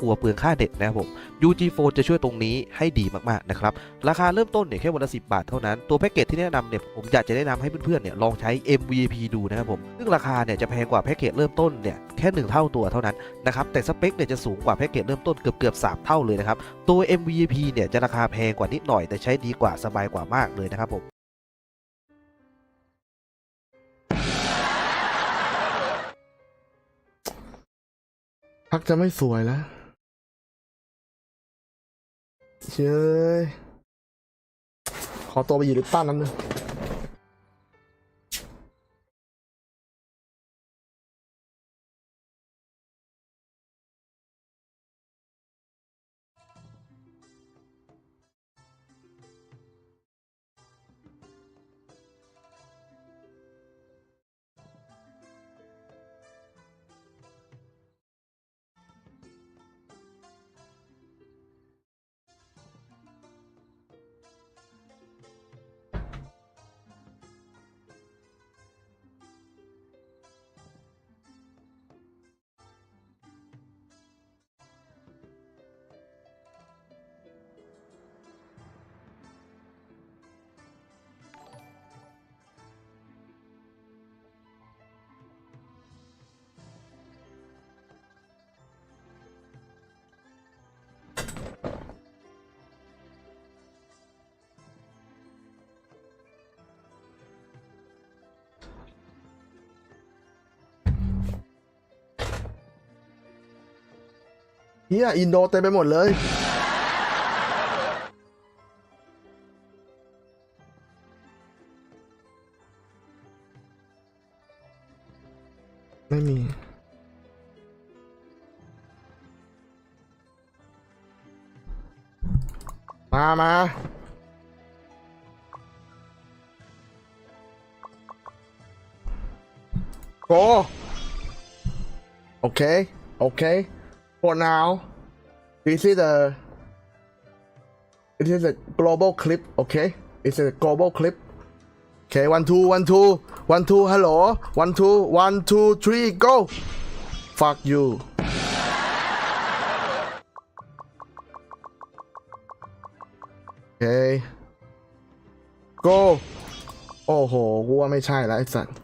กลัวเปลืองค่าเน็ตนะครับผม UG Phone จะช่วยตรงนี้ให้ดีมากๆนะครับ ราคาเริ่มต้นเนี่ยแค่วันละ10 บาทเท่านั้น ตัวแพ็กเกจที่แนะนำเนี่ยผมอยากจะแนะนำให้เพื่อนๆเนี่ยลองใช้ MVP ดูนะครับผม ซึ่งราคาเนี่ยจะแพงกว่าแพ็กเกจเริ่มต้นเนี่ยแค่1เท่าตัวเท่านั้นนะครับแต่สเปคเนี่ยจะสูงกว่าแพ็กเกจเริ่มต้นเกือบเกือบ3เท่าเลยนะครับตัว MVP เนี่ยจะราคาแพงกว่านิดหน่อย แต่ใช้ดีกว่าสบายกว่ามากเลยนะครับผมพักจะไม่สวยแล้ว เชยขอตัวไปอยู่ในปตันนั้นนึง เฮียอินโดเต็มไปหมดเลย ไม่มีมามา Go Okay Okay for now this is a it is a global clip okay it's a global clip okay one two one two one two hello one two one two three go fuck you okay go โอ้โห กูว่าไม่ใช่แล้วไอ้สัตว์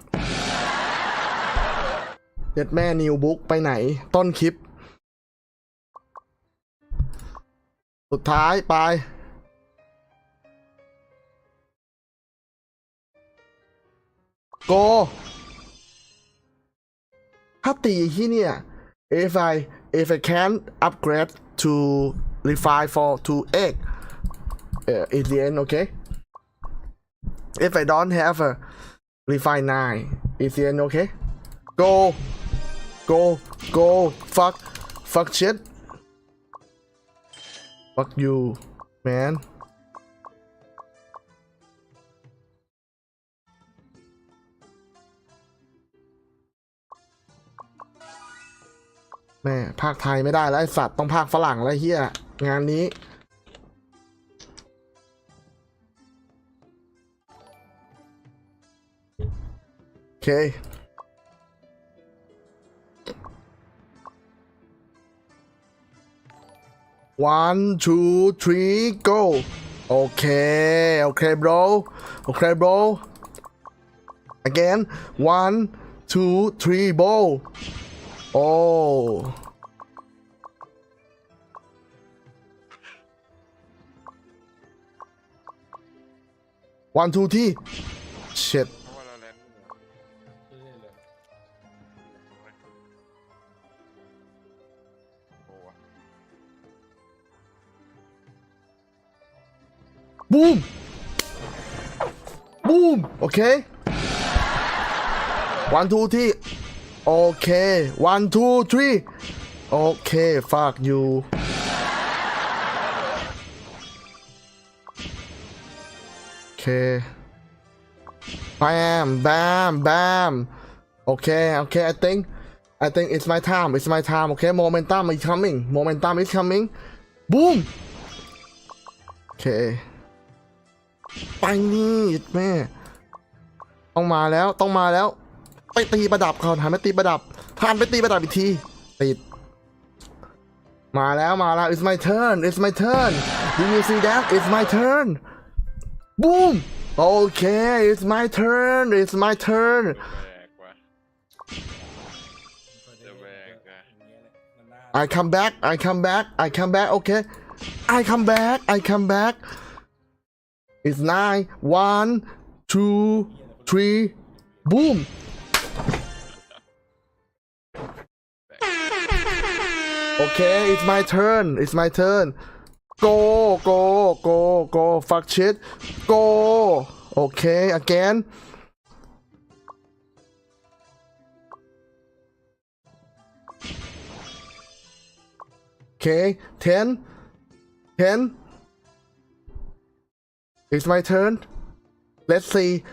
เย็ดแม่นิวบุ๊กไปไหนต้นคลิป สุดท้ายไป โก ถ้าตีที่เนี่ย if I if I can upgrade to refine for to egg uh, in the end okay if I don't have a refine 9 is the end okay go go go fuck fuck shit Fuck you man แม่ภาคไทยไม่ได้แล้วไอสัตว์ต้องภาคฝรั่งแล้วเฮียงานนี้ โอเค one two three go โอเค โอเค bro โอเค bro again one two three bro โอ้ one two ที่ shit Boom! Boom! Okay. One, two, three. Okay. One, two, three. Okay, fuck you. Okay. Bam, bam, bam. Okay, okay, I think. I think it's my time. It's my time. Okay, momentum is coming. Momentum is coming. Boom. Okay. ไปนี่แม่ ต้องมาแล้วต้องมาแล้ว ไปตีประดับเขาหันไปตีประดับผ่านไปตีประดับอีกทีติดมาแล้วมาแล้ว it's my turn it's my turn do you see that it's my turn boom okay it's my turn it's my turn แบกว่ะจะแบกอะ I come back I come back I come back okay I come back I come back it's nine one two three boom okay it's my turn it's my turn go go go go fuck shit go okay again Okay, 10. 10. It's my turn. Let's see.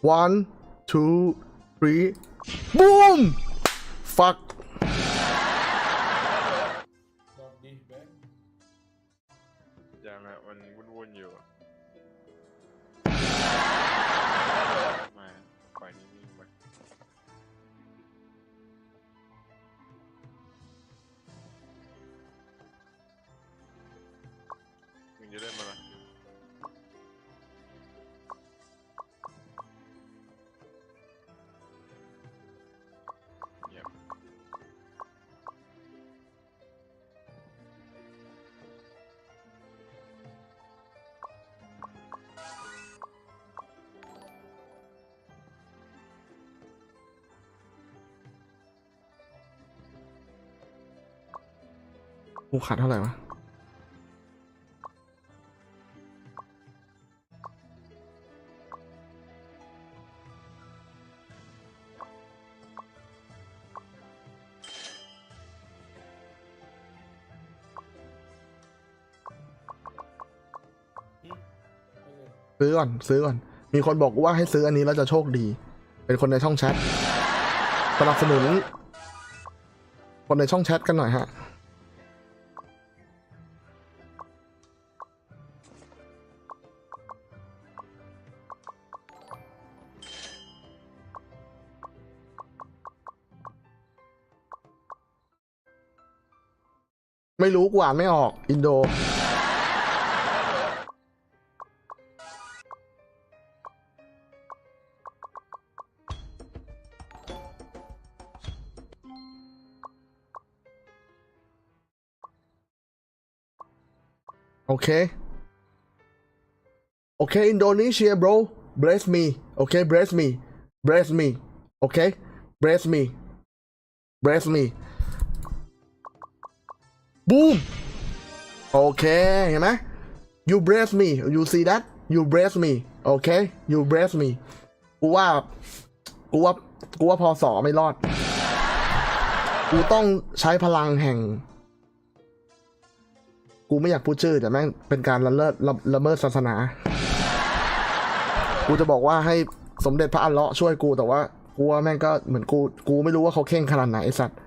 One, two, three. Boom! Fuck. Damn it, when would warn you. กูขาดเท่าไหร่วะซื้อก่อนซื้อก่อน มีคนบอกว่าให้ซื้ออันนี้แล้วจะโชคดี เป็นคนในช่องแชทสนับสนุน คนในช่องแชทกันหน่อยฮะ ไม่รู้กูอ่าไม่ออก อินโด Okay. Okay, Indonesia, bro. Bless me. Okay, bless me. Bless me. Okay? Bless me. Bless me. Boom. Okay, เห็นไหม You bless me. You see that? You bless me. Okay? You bless me. กูว่า กูว่า กูว่าพอสอไม่รอด กูต้องใช้พลังแห่ง กูไม่อยากพูดชื่อ แต่แม่งเป็นการละเลิศละละเมิดศาสนา กูจะบอกว่าให้สมเด็จพระอัลเลาะห์ช่วยกูแต่ว่ากูว่าแม่งก็เหมือนกู กูไม่รู้ว่าเขาเข่งขนาดไหนไอ้สัตว์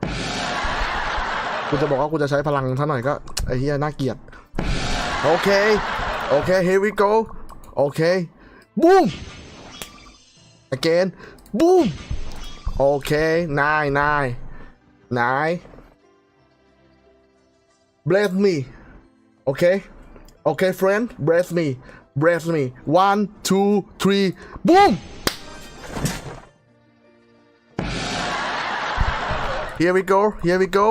กูจะบอกว่ากูจะใช้พลังซาหน่อยก็ไอ้เหี้ยน่าเกลียดโอเค โอเค here we go โอเคบูม again บูมโอเคนายนายนาย bless me โอเคโอเค friend bless me bless me one two three boom here we go here we go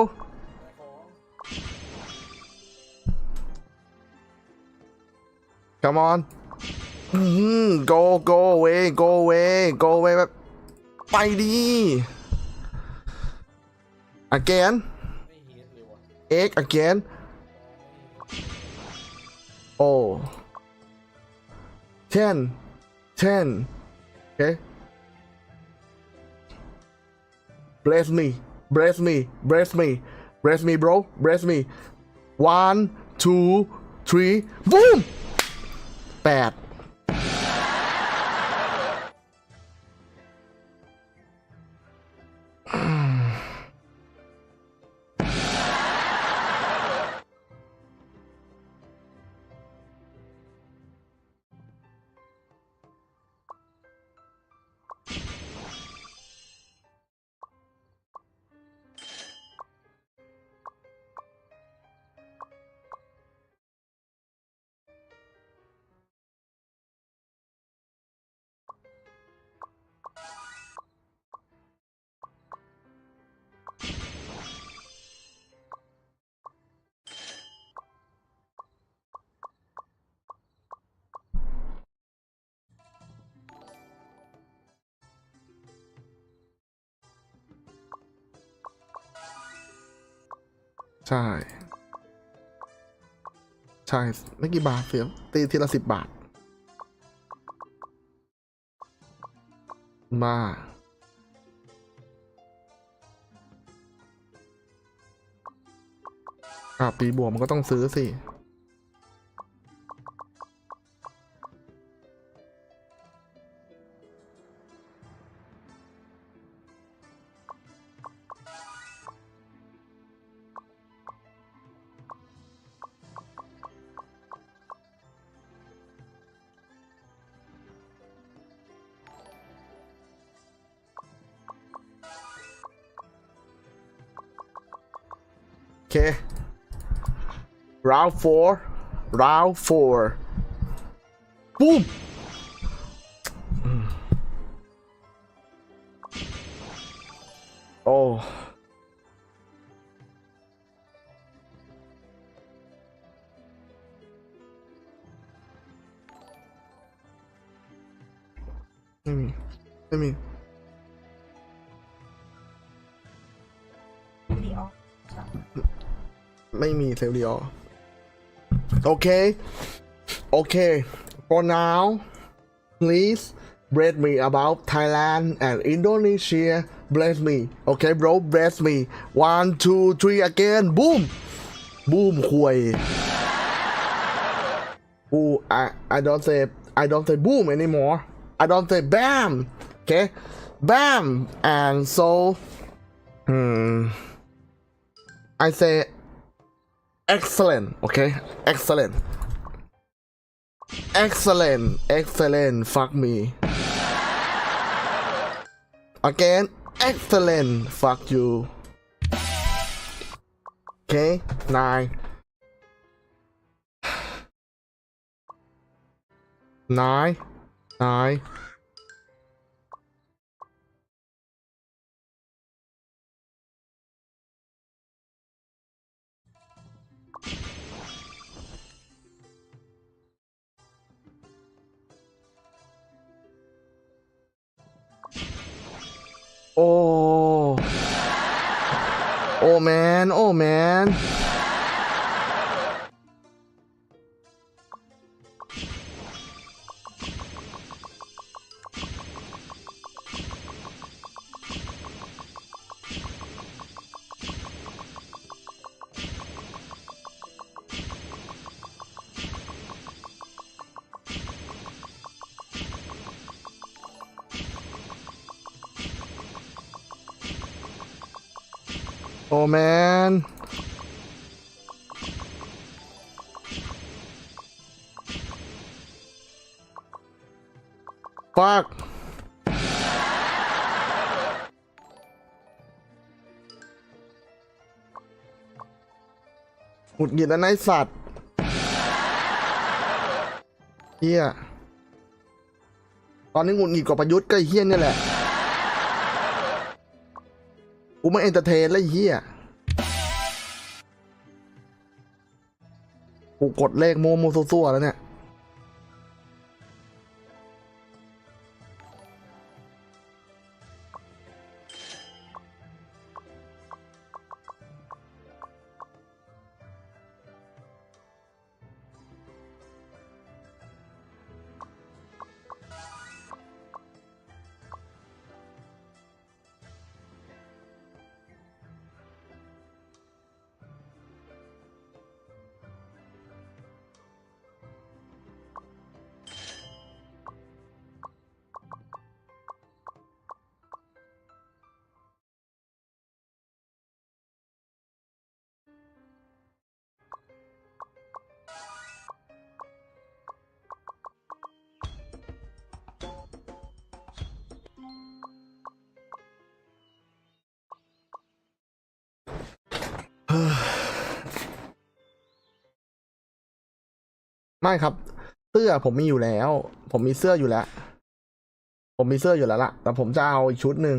Come on. Mhm, Go, go away, go away, go away แบบไปดี Again. Egg again. Oh. ten ten okay bless me bless me bless me bless me bro bless me one two three boom แปด ใช่ ใช่ไม่กี่บาทเสียตีทีละสิบบาท มา อะ ปีบวกมันก็ต้องซื้อสิ Okay. Round four. Round four. Boom! Oh. I mean, I mean. ไม่มี ไม่มี ไม่มีเซลล์เดียวโอเค โอเค for now please bless me about Thailand and Indonesia bless me okay bro bless me one two three again boom boom ควย Ooh, I, I don't say I don't say boom anymore I don't say bam okay bam and so hmm I say excellent okay? Excellent. Excellent excellent fuck me. Again excellent fuck you. Okay nine. Nine nine Oh. Oh man, oh man. Oh man. Fuck. หงุดหงิดแล้วนายสัตว์เฮียตอนนี้หงุดหงิดกว่าประยุทธ์ก็เฮียนี่แหละ กูไม่เอนเตอร์เทนแล้วไอ้เฮียกูกดเลขโมโมซัวๆแล้วเนี่ย ไม่ครับ เสื้อผมมีอยู่แล้ว ผมมีเสื้ออยู่แล้ว ผมมีเสื้ออยู่แล้วล่ะ แต่ผมจะเอาอีกชุดหนึ่ง